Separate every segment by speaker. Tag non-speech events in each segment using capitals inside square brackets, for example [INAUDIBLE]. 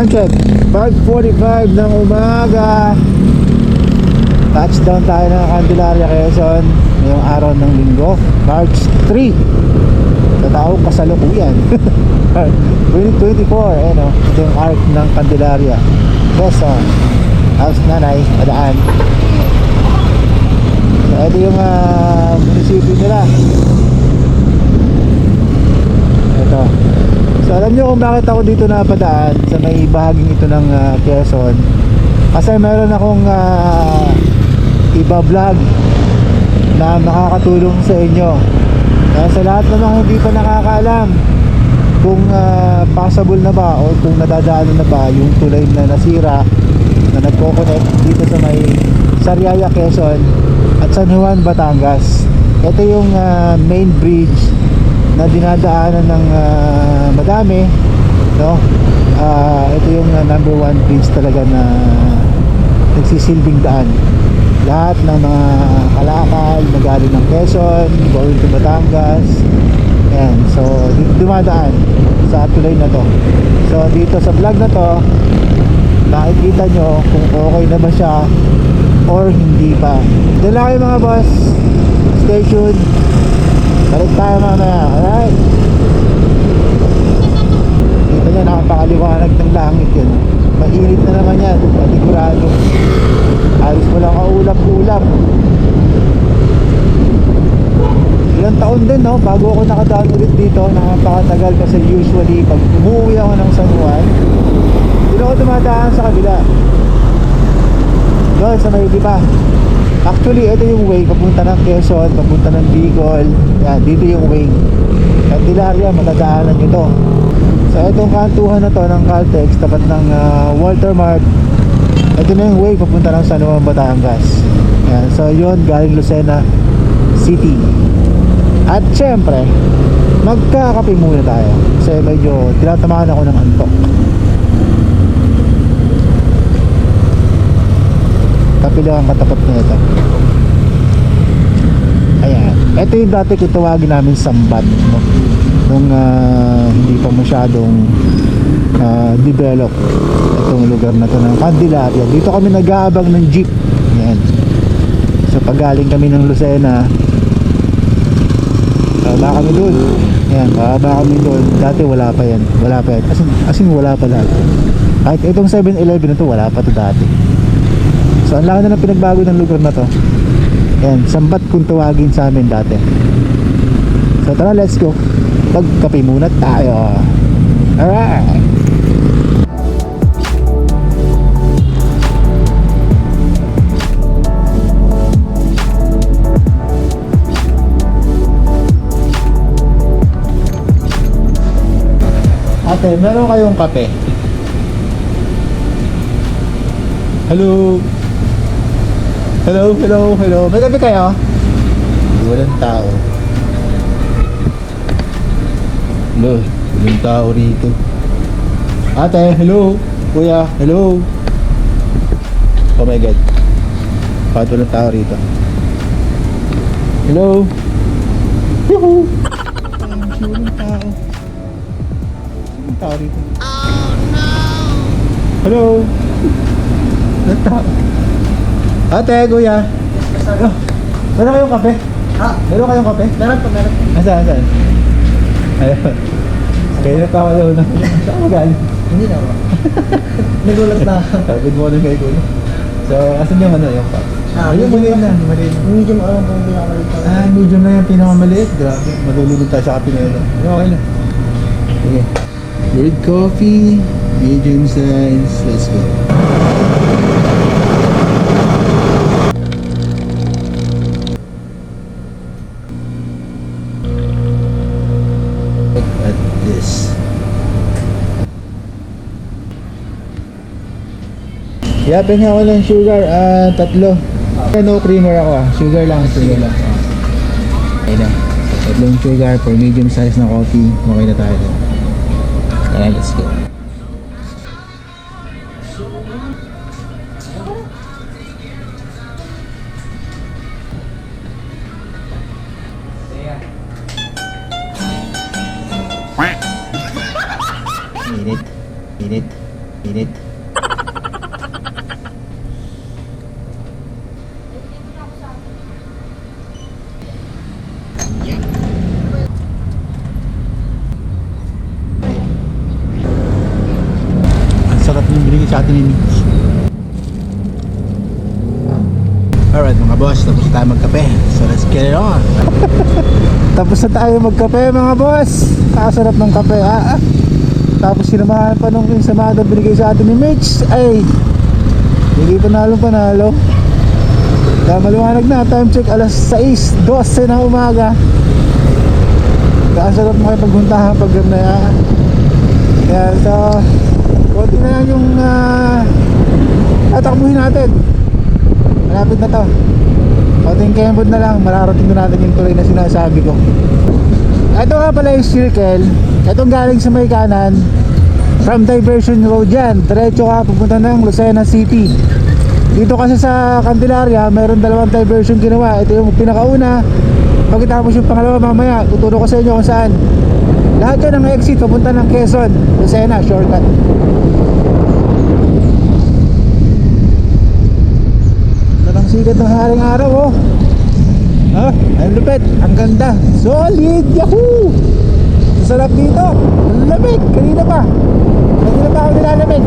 Speaker 1: Time check, 5.45 ng umaga. Touchdown tayo ng Candelaria, Quezon Ngayong araw ng linggo, March 3 Sa taong kasalukuyan. [LAUGHS] 2024, eh no? Ito yung arc ng Candelaria. Quezon House Nanay, Madaan so, Ito yung uh, munisipyo nila Ito So alam nyo kung bakit ako dito napadaan sa may bahaging ito ng ah, Quezon? Kasi meron akong uh, iba vlog na makakatulong sa inyo. Kaya sa lahat namang hindi pa nakakaalam kung ah, passable na ba o kung nadadaanan na ba yung tulay na nasira na nagko-connect dito sa may Sariaya, Quezon at San Juan, Batangas. Ito yung ah, main bridge na dinadaanan ng ah, madami no? Ah, ito yung ah, number one bridge talaga na nagsisilbing daan. Lahat ng mga kalakal na galing ng Quezon going to Batangas yan so dumadaan sa tulay na to. So dito sa vlog na to makikita nyo kung okay na ba siya or hindi pa. Lang kayo mga boss. Stay tuned balik tayo mamaya alright. Dito niya nakapakaliwanag ng langit yun. Mainit na naman yan panigurado. Alis mo lang kaulap-ulap. Ilang taon din no? Bago ako nakadaan ulit dito nakapakatagal kasi usually pag umuwi ako ng San Juan dito ako dumadaan sa kabila. Doon sa may iba actually ito yung way. Papunta ng Quezon papunta ng Bicol. Yan dito yung way. Candelaria matadaanan nyo to. So itong kantuhan na to ng Caltex tapat ng ah, Walter Mart ito na yung way papunta ng San Juan Batangas. Yan so yun galing Lucena City. At syempre magkakape muna tayo. Kasi medyo tinatamaan ako ng antok ang katapat na ito ayan ito yung dati kung tawagin namin sambat no? nung ah, hindi pa masyadong ah, develop itong lugar na to ng Candelaria dito kami nag-aabang ng jeep yan so pag galing kami ng Lucena Baba kami doon. Yan, baba kami doon. Dati wala pa yan. Wala pa yan. As in, as in wala pa dati. Kahit itong 7-Eleven na to, wala pa to dati. So, ang laki na ng pinagbago ng lugar na to. Yan, sambat kung tawagin sa amin dati. So, tara, let's go. Magkape muna tayo. Alright. Ate, meron kayong kape? Hello? Hello, hello, hello. May kape kayo? Walang tao. Hello, walang tao rito. Ate, hello. Kuya, hello. Oh my God. Bakit walang tao rito? Hello? Yuhu! Ay, walang tao. Walang tao rito. Oh no! Hello? Walang tao. Ate, kuya. Oh, meron kayong kape?
Speaker 2: Ha?
Speaker 1: Meron kayong kape?
Speaker 2: Meron po, meron po.
Speaker 1: Nasaan, saan? Ayun. Kaya na tao daw na. Saan ka galing?
Speaker 2: Hindi na po. Nagulat na. [LAUGHS]
Speaker 1: Good morning kay Kuya. So, asan yung ano, yung cup?
Speaker 2: Ah,
Speaker 1: Ayun, maliit na. Maliit.
Speaker 2: Medyo maalam po hindi ako malito.
Speaker 1: Ah, medium na yung pinakamaliit. Grabe, malulunod tayo sa kape na yun. Ano, okay na. Sige. Brewed coffee, medium size. Let's go. Yapin nga ako ng sugar, ah, tatlo. No creamer ako ah, sugar lang, sugar lang. Okay na. Tatlong sugar for medium size na coffee, okay na tayo. Tara, let's go. Init. Init. Init. Ang sarap ng binigay sa atin ni Mitch. Alright mga boss, tapos na tayo magkape. So let's get it on. [LAUGHS] tapos na tayo magkape mga boss. Kakasarap ng kape ah. ah. Tapos sinamahan pa nung insamada binigay sa atin ni Mitch. Ay, hindi panalo panalo. Kaya maliwanag na, time check alas 6, 12 ng umaga. Kakasarap mo kayo pagpuntahan pag na yan. Kaya so, konti na lang yung uh, tatakbuhin natin. Malapit na to. Konting kembod na lang, mararating na natin yung tuloy na sinasabi ko. Ito nga pala yung circle. Itong galing sa may kanan. From Diversion Road yan. Diretso ka pupunta ng Lucena City. Dito kasi sa Candelaria, mayroon dalawang diversion ginawa. Ito yung pinakauna. Pagkatapos yung pangalawa mamaya, tuturo ko sa inyo kung saan. Lahat yan ang exit papunta ng Quezon. Lucena, shortcut. Sikat ng haring araw oh. Ha? Ang lupit, ang ganda. Solid, yahoo! Sarap dito. Ang lamig, kanina pa. Kanina pa ako nilalamig.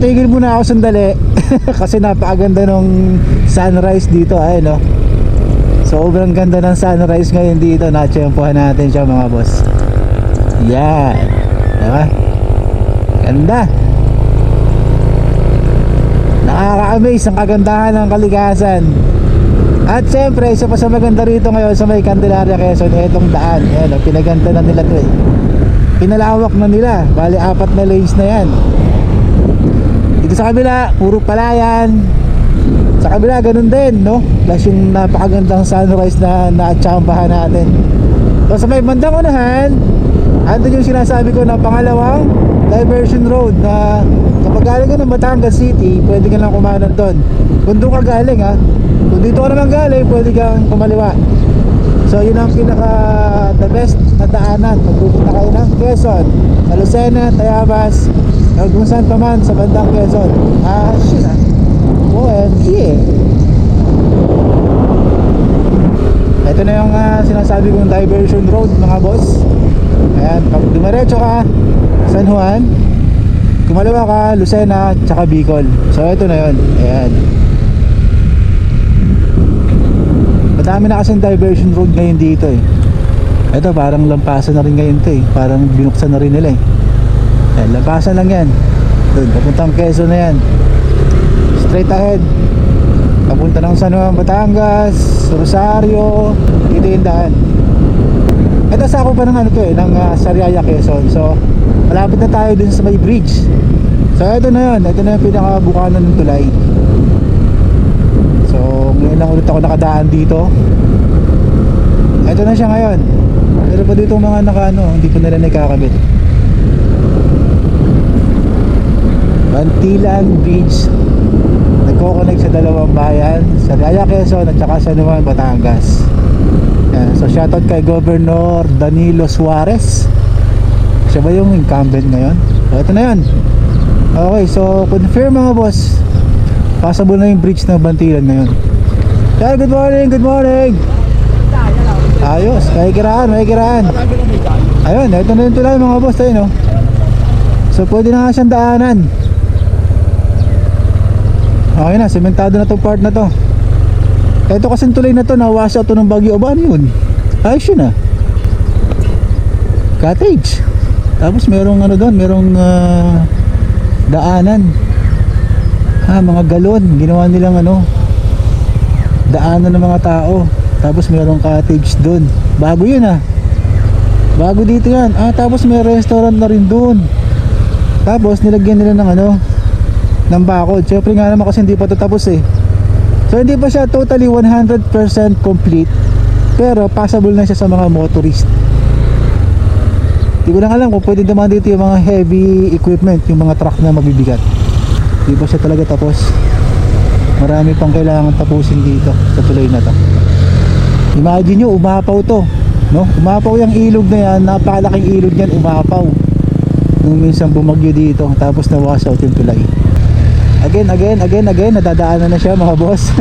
Speaker 1: Patigil muna ako sandali [LAUGHS] kasi napakaganda nung sunrise dito ay no. Sobrang ganda ng sunrise ngayon dito. Natsyempohan natin siya mga boss. Yan. Diba? Ganda. Nakaka-amaze ang kagandahan ng kalikasan. At syempre, isa pa sa maganda rito ngayon sa may Candelaria Quezon, itong daan. Ayan, pinaganda na nila to eh. Pinalawak na nila. Bali, apat na lanes na yan. Dito sa kabila, puro palayan. Sa kabila, ganun din, no? Plus yung napakagandang sunrise na naatsambahan natin. So sa may bandang unahan, andun yung sinasabi ko na pangalawang diversion road na kapag galing ka ng Batangas City, pwede ka lang kumanan doon. Kung doon ka galing ha, kung dito ka naman galing, pwede kang kumaliwa. So yun ang pinaka the best na daanan pag pupunta kayo ng Quezon, Lucena, Tayabas, kung saan pa man sa bandang Quezon. Ah, shit ah. OMG eh. Ito na yung ah, sinasabi kong diversion road mga boss. Ayan, pag dumiretso ka, San Juan, kumalawa ka, Lucena, tsaka Bicol. So ito na yun. Ayan. Madami na kasing diversion road ngayon dito eh. Ito parang lampasan na rin ngayon to eh. Parang binuksan na rin nila eh. Ayan, lampasan lang yan. Doon, papuntang Quezon na yan. Straight ahead. Papunta ng San Juan, Batangas, Rosario, dito yung daan. Ito sa ako pa ng ano to eh, ng uh, Sariaya, Quezon. So, malapit na tayo dun sa may bridge so ito na yun ito na yung pinakabukanan ng tulay so ngayon lang ulit ako nakadaan dito ito na siya ngayon pero pa dito mga naka ano hindi pa nila nakakabit Bantilan Bridge nagko-connect sa dalawang bayan sa Raya Quezon at saka sa Numan Batangas. Yan. so shoutout kay Governor Danilo Suarez. Siya ba yung incumbent ngayon? so ito na yun. Okay so confirm mga boss passable na yung bridge ng Bantilan ngayon Sir, good morning, good morning. Ayos, may kiraan, may kiraan. Ayun, ito na yung tulay mga boss tayo no so pwede na nga siyang daanan Okay na, sementado na tong part na to. Ito kasing tulay na to, nawash out to ng Bagyo Aban yun. Ayos yun ah. Cottage. Tapos merong ano doon, merong ah, daanan. Ah, mga galon, ginawa nilang ano, daanan ng mga tao. Tapos merong cottage doon. Bago yun ah. Bago dito yan. Ah, tapos may restaurant na rin doon. Tapos nilagyan nila ng ano, ng bakod. Siyempre nga naman kasi hindi pa ito eh. So hindi pa siya totally 100% complete. Pero passable na siya sa mga motorist. Hindi ko lang alam kung pwede naman dito yung mga heavy equipment, yung mga truck na mabibigat. Hindi pa siya talaga tapos. Marami pang kailangan tapusin dito sa tulay na to. Imagine nyo, umapaw to. No? Umapaw yung ilog na yan, napakalaking ilog yan, umapaw. Nung minsan bumagyo dito, tapos na-wash out yung tulay. Again, again, again, again, nadadaanan na siya mga boss. [LAUGHS]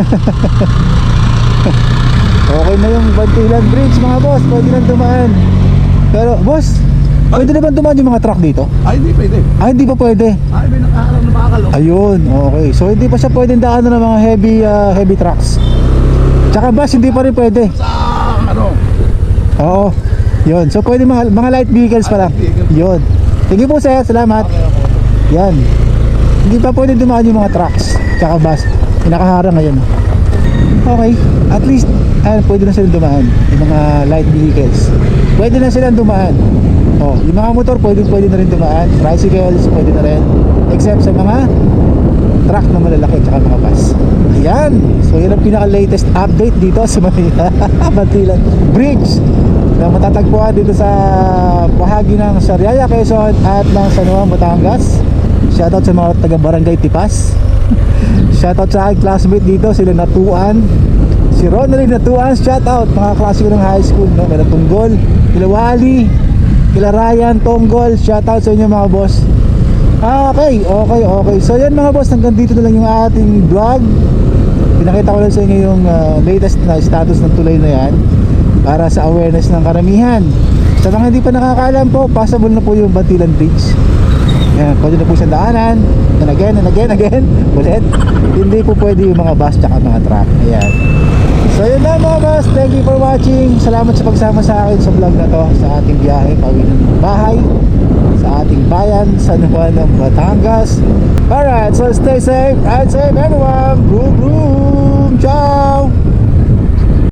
Speaker 1: okay na yung Bantilan Bridge mga boss, pwede nang dumaan. Pero boss, pwede na ba dumaan yung mga truck dito?
Speaker 3: Ay, hindi pwede.
Speaker 1: Ah, hindi pa pwede.
Speaker 3: Ay, may nakakalam na bakal. oh.
Speaker 1: Ayun, okay. So hindi pa siya pwedeng daanan ng mga heavy ah, heavy trucks. Tsaka bus, hindi pa rin pwede.
Speaker 3: Sa, ano,
Speaker 1: Oo. Yun. So pwede mga, mga light vehicles pa lang. Yun. Thank you po sir. Salamat. Yan. Hindi pa pwede dumaan yung mga trucks. Tsaka bus. Pinakaharang ngayon. Okay. At least, ayun, pwede na silang dumaan. Yung mga light vehicles. Pwede na silang dumaan. Oh, yung mga motor pwede pwede na rin dumaan. Tricycles pwede na rin. Except sa mga truck na malalaki tsaka mga bus. Ayan. So yun ang pinaka-latest update dito sa [LAUGHS] Manila. Bantilan Bridge na matatagpuan dito sa bahagi ng Sariaya, Quezon at ng San Juan, Batangas. Shoutout sa mga taga Barangay Tipas. [LAUGHS] Shoutout sa aking classmate dito, sila Natuan. Si Ronaldin Natuan, shoutout mga klase ko ng high school, no? Kila Tunggol, kila Wally, kila Ryan, Tonggol, shoutout sa inyo mga boss. Ah, okay, okay, okay. So yan mga boss, hanggang dito na lang yung ating vlog. Pinakita ko lang sa inyo yung ah, latest na status ng tulay na yan para sa awareness ng karamihan. Sa mga hindi pa nakakaalam po, passable na po yung Bantilan Bridge. Yan, pwede na po siyang daanan. And again, and again, again. [LAUGHS] Ulit. Hindi po pwede yung mga bus tsaka mga truck. Ayan. So yun na mga boss. Thank you for watching. Salamat sa pagsama sa akin sa vlog na to. Sa ating biyahe, pauwi ng bahay. Sa ating bayan, sa Nuwan ng Batangas. Alright, so stay safe. Ride safe everyone. Boom, boom. Ciao.